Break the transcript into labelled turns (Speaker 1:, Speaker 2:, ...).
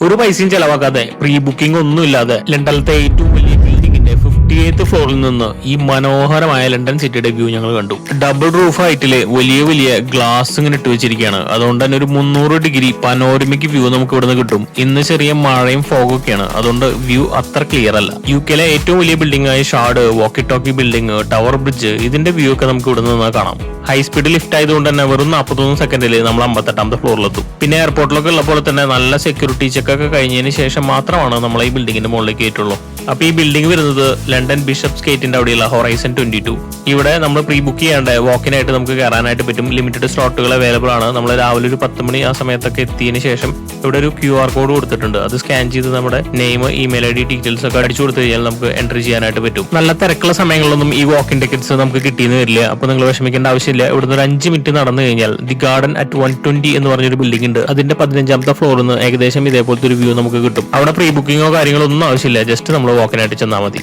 Speaker 1: ഒരു പൈസയും ചെലവാക്കാതെ pre booking ഒന്നും ഇല്ലാതെ ലണ്ടനിലത്തെ ഏറ്റവും ഫ്ലോറിൽ നിന്ന് ഈ മനോഹരമായ ലണ്ടൻ സിറ്റിയുടെ വ്യൂ ഞങ്ങൾ കണ്ടു. ഡബിൾ റൂഫ് ഹൈറ്റിൽ വലിയ വലിയ ഗ്ലാസ് ഇങ്ങനെ ഇട്ട് വെച്ചിരിക്കുകയാണ്. അതുകൊണ്ട് തന്നെ ഒരു മുന്നൂറ് ഡിഗ്രി പനോരമിക് വ്യൂ നമുക്ക് ഇവിടുന്ന് കിട്ടും. ഇന്ന് ചെറിയ മഴയും ഫോഗൊക്കെയാണ് അതുകൊണ്ട് വ്യൂ അത്ര ക്ലിയർ അല്ല. യു കെയിലെ ഏറ്റവും വലിയ ബിൽഡിംഗ് ആയ Shard walkie talkie building tower bridge ഇതിന്റെ വ്യൂ ഒക്കെ നമുക്ക് ഇവിടെ നിന്ന് കാണാം. ഹൈ സ്പീഡ് ലിഫ്റ്റ് ആയതുകൊണ്ട് തന്നെ വെറും നാൽപ്പത്തൊന്ന് സെക്കൻഡിൽ നമ്മൾ അമ്പത്തെട്ടാമത്തെ ഫ്ലോറിലെത്തും പിന്നെ എയർപോർട്ടിലൊക്കെ ഉള്ള പോലെ തന്നെ നല്ല സെക്യൂരിറ്റി ചെക്കൊക്കെ കഴിഞ്ഞതിന് ശേഷം മാത്രമാണ് നമ്മൾ ഈ ബിൽഡിങ്ങിന്റെ മുകളിലേക്ക് കയറ്റുള്ളൂ. അപ്പൊ ഈ ബിൽഡിംഗ് വരുന്നത് ലണ്ടൻ ബിഷപ്സ് ഗേറ്റിന്റെ അവിടെയുള്ള ഹൊറൈസൺ ട്വന്റി ടു ഇവിടെ നമ്മൾ പ്രീ ബുക്ക് ചെയ്യാണ്ട് വാക്കിനായിട്ട് നമുക്ക് കയറാനായിട്ട് പറ്റും. ലിമിറ്റഡ് സ്ലോട്ടുകൾ അവൈലബിൾ ആണ്. നമ്മൾ രാവിലെ ഒരു പത്ത് മണി ആ സമയത്തൊക്കെ എത്തിയതിന് ശേഷം ഇവിടെ ഒരു ക്യു ആർ കോഡ് കൊടുത്തിട്ടുണ്ട്. അത് സ്കാൻ ചെയ്ത് നമ്മുടെ name email I D details ഒക്കെ അടിച്ചു കൊടുത്തു കഴിഞ്ഞാൽ നമുക്ക് എൻട്രി ചെയ്യാനായിട്ട് പറ്റും. നല്ല തിരക്കുള്ള സമയങ്ങളിലൊന്നും ഈ വാക്കിൻ ടിക്കറ്റ്സ് നമുക്ക് കിട്ടിയെന്ന് വരില്ല. അപ്പൊ നിങ്ങൾ വിഷമിക്കേണ്ട ആവശ്യമില്ല. ഇവിടുന്ന് ഒരു അഞ്ച് മിനിറ്റ് നടന്നു കഴിഞ്ഞാൽ the garden at one twenty എന്ന് പറഞ്ഞൊരു ബിൽഡിംഗ് ഉണ്ട്. അതിന്റെ പതിനഞ്ചാമത്തെ ഫ്ലോറിൽ നിന്ന് ഏകദേശം ഇതേപോലത്തെ ഒരു വ്യൂ നമുക്ക് കിട്ടും. അവിടെ പ്രീ ബുക്കിങ്ങോ കാര്യങ്ങളോ ഒന്നും ആവശ്യമില്ല. ജസ്റ്റ് നമ്മൾ വാക്കിനായിട്ട് ചെന്നാൽ മതി.